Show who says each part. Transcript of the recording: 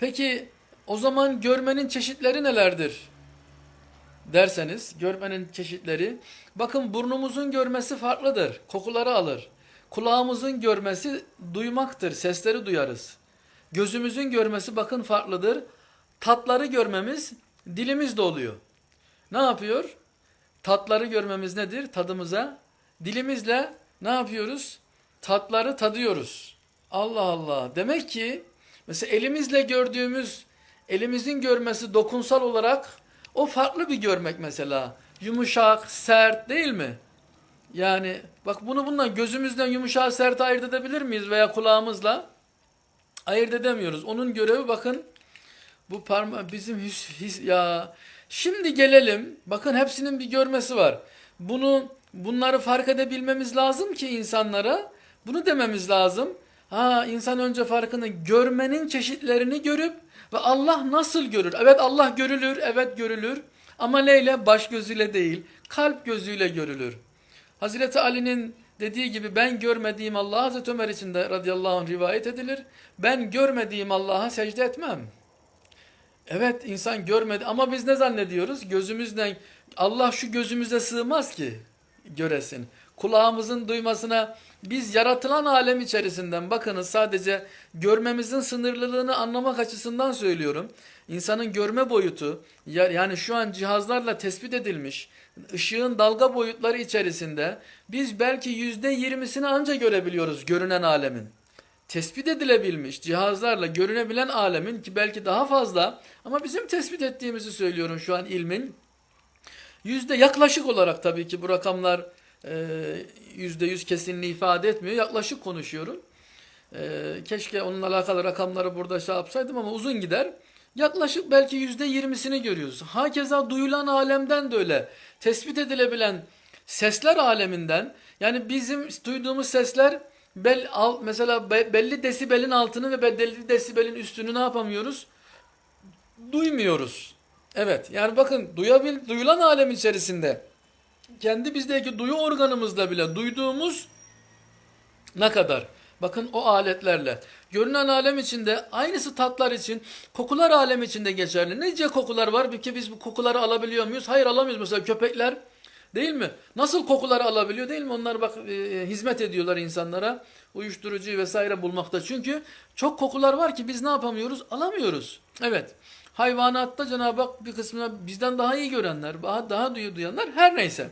Speaker 1: Peki o zaman görmenin çeşitleri nelerdir? Derseniz görmenin çeşitleri bakın burnumuzun görmesi farklıdır. Kokuları alır. Kulağımızın görmesi duymaktır. Sesleri duyarız. Gözümüzün görmesi bakın farklıdır. Tatları görmemiz dilimizde oluyor. Ne yapıyor? Tatları görmemiz nedir? Tadımıza. Dilimizle ne yapıyoruz? Tatları tadıyoruz. Allah Allah. Demek ki mesela elimizle gördüğümüz, elimizin görmesi dokunsal olarak o farklı bir görmek mesela. Yumuşak, sert değil mi? Yani bak bunu bundan gözümüzden yumuşak sert ayırt edebilir miyiz veya kulağımızla? Ayırt edemiyoruz. Onun görevi bakın bu parma bizim his, his ya. Şimdi gelelim. Bakın hepsinin bir görmesi var. Bunu bunları fark edebilmemiz lazım ki insanlara. Bunu dememiz lazım. Ha insan önce farkını görmenin çeşitlerini görüp ve Allah nasıl görür? Evet Allah görülür, evet görülür. Ama neyle? Baş gözüyle değil, kalp gözüyle görülür. Hazreti Ali'nin dediği gibi ben görmediğim Allah Hazreti Ömer için de radıyallahu anh rivayet edilir. Ben görmediğim Allah'a secde etmem. Evet insan görmedi ama biz ne zannediyoruz? Gözümüzden Allah şu gözümüze sığmaz ki göresin. Kulağımızın duymasına biz yaratılan alem içerisinden bakınız sadece görmemizin sınırlılığını anlamak açısından söylüyorum. İnsanın görme boyutu ya- yani şu an cihazlarla tespit edilmiş ışığın dalga boyutları içerisinde biz belki yüzde yirmisini anca görebiliyoruz görünen alemin tespit edilebilmiş cihazlarla görünebilen alemin ki belki daha fazla ama bizim tespit ettiğimizi söylüyorum şu an ilmin. Yüzde yaklaşık olarak tabii ki bu rakamlar yüzde yüz kesinliği ifade etmiyor. Yaklaşık konuşuyorum. E, keşke onunla alakalı rakamları burada şey yapsaydım ama uzun gider. Yaklaşık belki yüzde yirmisini görüyoruz. Hakeza duyulan alemden de öyle. Tespit edilebilen sesler aleminden yani bizim duyduğumuz sesler bel, al, mesela be- belli desibelin altını ve belli desibelin üstünü ne yapamıyoruz? Duymuyoruz. Evet yani bakın duyabil, duyulan alem içerisinde kendi bizdeki duyu organımızda bile duyduğumuz ne kadar? Bakın o aletlerle. Görünen alem içinde aynısı tatlar için kokular alem içinde geçerli. Nice kokular var ki biz bu kokuları alabiliyor muyuz? Hayır alamıyoruz. Mesela köpekler değil mi? Nasıl kokuları alabiliyor değil mi? Onlar bak e, hizmet ediyorlar insanlara. Uyuşturucu vesaire bulmakta. Çünkü çok kokular var ki biz ne yapamıyoruz? Alamıyoruz. Evet. Hayvanatta Cenab-ı Hak bir kısmına bizden daha iyi görenler, daha, daha duyanlar her neyse.